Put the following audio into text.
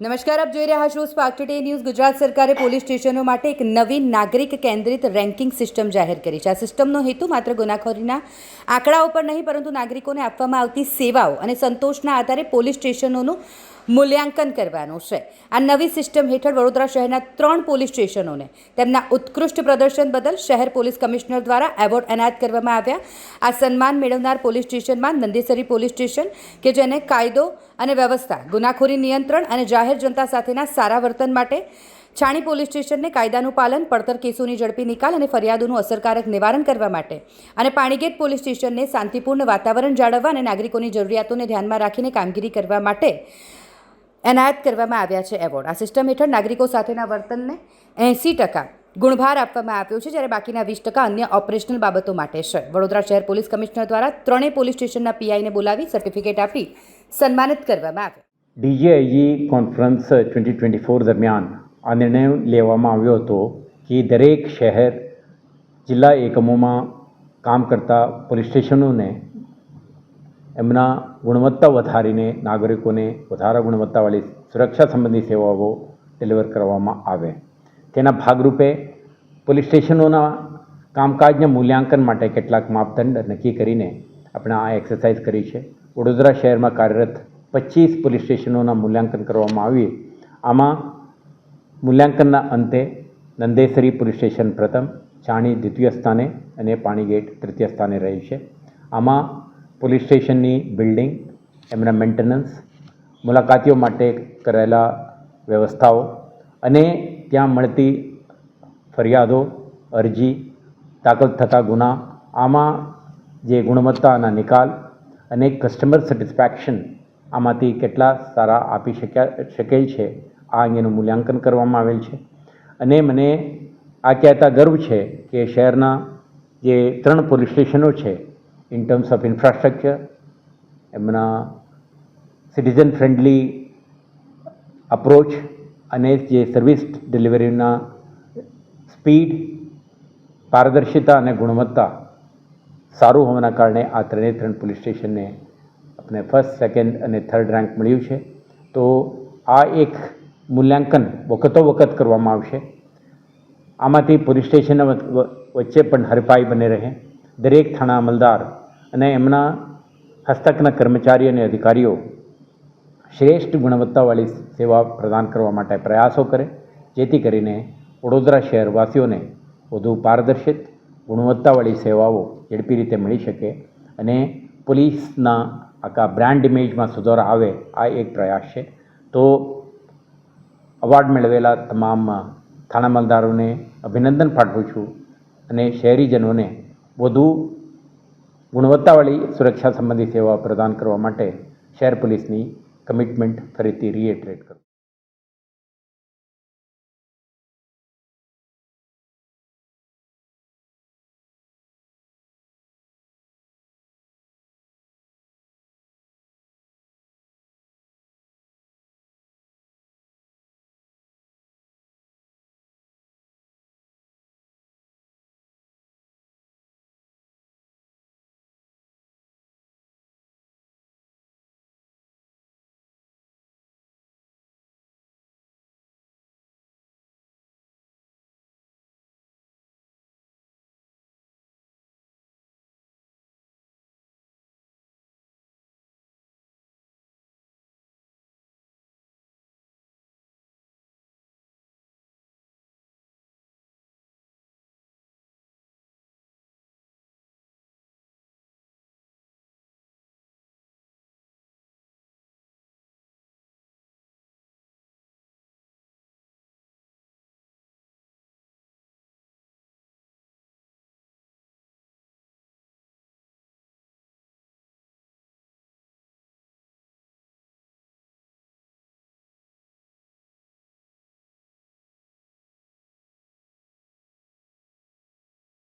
નમસ્કાર, આપ જોઈ રહ્યા છો સ્પાર્ક ટુડે ન્યૂઝ ગુજરાત સરકારે પોલીસ સ્ટેશનો માટે એક નવી નાગરિક કેન્દ્રિત રેન્કિંગ સિસ્ટમ જાહેર કરી છે. આ સિસ્ટમનો હેતુ માત્ર ગુનાખોરીના આંકડાઓ પર નહીં, પરંતુ નાગરિકોને આપવામાં આવતી સેવાઓ અને સંતોષના આધારે પોલીસ સ્ટેશનોનું મૂલ્યાંકન કરવાનું છે. આ નવી સિસ્ટમ હેઠળ વડોદરા શહેરના ત્રણ પોલીસ સ્ટેશનોને તેમના ઉત્કૃષ્ટ પ્રદર્શન બદલ શહેર પોલીસ કમિશનર દ્વારા એવોર્ડ એનાયત કરવામાં આવ્યા. આ સન્માન મેળવનાર પોલીસ સ્ટેશનમાં નંદીસરી પોલીસ સ્ટેશન કે જેને કાયદો અને વ્યવસ્થા, ગુનાખોરી નિયંત્રણ અને જાહેર જનતા સાથેના સારા વર્તન માટે છાણી પોલીસ સ્ટેશનને કાયદાનું પાલન, પડતર કેસોની ઝડપી નિકાલ અને ફરિયાદોનું અસરકારક નિવારણ કરવા માટે અને પાણીગેટ પોલીસ સ્ટેશનને શાંતિપૂર્ણ વાતાવરણ જાળવવા અને નાગરિકોની જરૂરિયાતોને ધ્યાનમાં રાખીને કામગીરી કરવા માટે એનાયત કરવામાં આવ્યા છે એવોર્ડ. આ સિસ્ટમ હેઠળ નાગરિકો સાથેના વર્તનને એંસી ટકા ગુણભાર આપવામાં આવ્યો છે, જ્યારે બાકીના વીસ ટકા અન્ય ઓપરેશનલ બાબતો માટે છે. વડોદરા શહેર પોલીસ કમિશનર દ્વારા ત્રણેય પોલીસ સ્ટેશનના પીઆઈને બોલાવી સર્ટિફિકેટ આપી સન્માનિત કરવામાં આવ્યા. DGIG conference twenty twenty four દરમિયાન આ નિર્ણય લેવામાં આવ્યો હતો કે દરેક શહેર, જિલ્લા એકમોમાં કામ કરતા પોલીસ સ્ટેશનોને એમના ગુણવત્તા વધારીને, નાગરિકોને વધારે ગુણવત્તાવાળી સુરક્ષા સંબંધી સેવાઓ ડિલિવર કરવામાં આવે. તેના ભાગરૂપે પોલીસ સ્ટેશનોના કામકાજના મૂલ્યાંકન માટે કેટલાક માપદંડ નક્કી કરીને આપણે આ એક્સરસાઇઝ કરી છે. વડોદરા શહેરમાં કાર્યરત પચીસ પોલીસ સ્ટેશનોના મૂલ્યાંકન કરવામાં આવી આમાં મૂલ્યાંકનના અંતે નંદેસરી પોલીસ સ્ટેશન પ્રથમ ચાણી દ્વિતીય સ્થાને અને પાણીગેટ તૃતીય સ્થાને રહ્યું છે. આમાં પોલીસ સ્ટેશનની બિલ્ડિંગ, એમના મેન્ટેનન્સ, મુલાકાતીઓ માટે કરેલા વ્યવસ્થાઓ અને ત્યાં મળતી ફરિયાદો, અરજી, દાખલ થતા ગુના, આમાં જે ગુણવત્તાના નિકાલ અને કસ્ટમર સેટિસ્ફેક્શન આમાંથી કેટલા સારા આપી શક્યા, શકેલ છે, આ અંગેનું મૂલ્યાંકન કરવામાં આવેલ છે. અને મને આ કહેતા ગર્વ છે કે શહેરના જે ત્રણ પોલીસ સ્ટેશનો છે ઇન terms ઓફ ઇન્ફ્રાસ્ટ્રક્ચર એમના સિટીઝન ફ્રેન્ડલી અપ્રોચ અને જે સર્વિસ ડિલિવરીના સ્પીડ પારદર્શિતા અને ગુણવત્તા સારું હોવાના કારણે આ ત્રણે ત્રણ પોલીસ સ્ટેશનને આપણે ફર્સ્ટ સેકન્ડ અને થર્ડ રેન્ક મળ્યું છે. તો આ એક મૂલ્યાંકન વખતો વખત કરવામાં આવશે. આમાંથી પોલીસ સ્ટેશન વચ- વચ્ચે પણ હરીફાઈ બને રહે. દરેક થાણા અમલદાર અને એમના હસ્તકના કર્મચારી અને અધિકારીઓ શ્રેષ્ઠ ગુણવત્તાવાળી સેવા પ્રદાન કરવા માટે પ્રયાસો કરે, જેથી કરીને વડોદરા શહેરવાસીઓને વધુ પારદર્શિત, ગુણવત્તાવાળી સેવાઓ ઝડપી રીતે મળી શકે અને પોલીસના આખા બ્રાન્ડ ઇમેજમાં સુધારો આવે, આ એક પ્રયાસ છે. તો અવોર્ડ મેળવેલા તમામ થાણા મલદારોને અભિનંદન પાઠવું છું અને શહેરીજનોને વધુ ગુણવત્તાવાળી સુરક્ષા સંબંધી સેવા પ્રદાન કરવા માટે શહેર પોલીસની કમિટમેન્ટ ફરીથી રિએટરેટ કરું